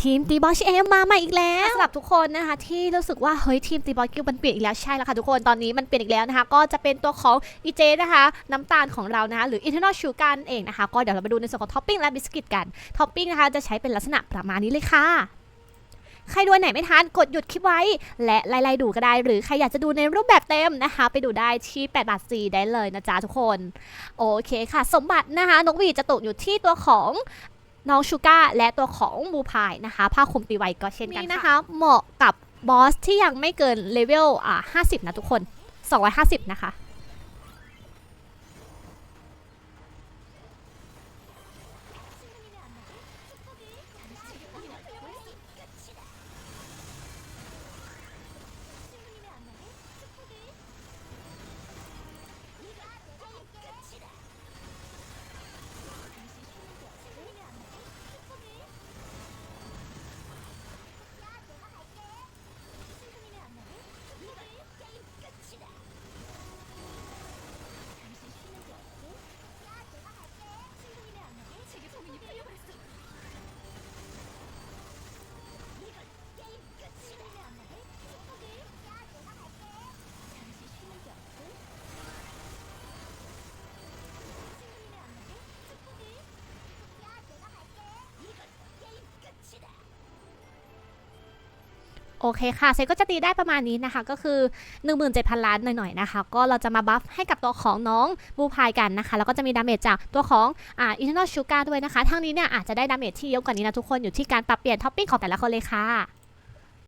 ทีมตีบอลเอมมาใหม่อีกแล้วสำหรับทุกคนนะคะ ที่รู้สึกว่าเฮ้ยทีมตีบอลคิวมันเปลี่ยนอีกแล้วใช่แล้วค่ะทุกคนตอนนี้มันเปลี่ยนอีกแล้วนะคะ ก็จะเป็นตัวของอีเจนะคะน้ำตาลของเรานะคะหรือ internal sugar นั่นเองนะคะ ก็เดี๋ยวเรามาดูในส่วนของท็อปปิ้งและบิสกิตกันท็อปปิ้งนะคะจะใช้เป็นลักษณะประมาณนี้เลยค่ะใครดูไหนไม่ทันกดหยุดคลิปไว้ และไล่ๆดูก็ได้ หรือใครอยากจะดูในรูปแบบเต็มนะคะ ไปดูได้ที่8บาท4ได้เลยนะจ๊ะทุกคน โอเคค่ะ สมบัตินะคะนกวีจะตกอยู่ที่ตัวของ น้องชูก้าและตัวของบูพายนะคะผ้าคลุมตีไวก็เช่นกันนะคะ เหมาะกับบอสที่ยังไม่เกินเลเวลอ่า50 นะทุกคน 250 นะคะ อเคค่ะเซตก็จะตีได้ประมาณนี้นะคะ ก็คือ 17,000 ล้านหน่อยๆนะคะ ก็เราจะมาบัฟให้กับตัวของน้องบูพายกันนะคะ แล้วก็จะมีดาเมจจากตัวของอ่าอินเทอร์เน็ตชูการ์ด้วยนะคะทั้งนี้เนี่ยอาจจะได้ดาเมจที่เยอะกว่านี้นะทุกคนอยู่ที่การปรับเปลี่ยนท็อปปิ้งของแต่ละคนเลยค่ะ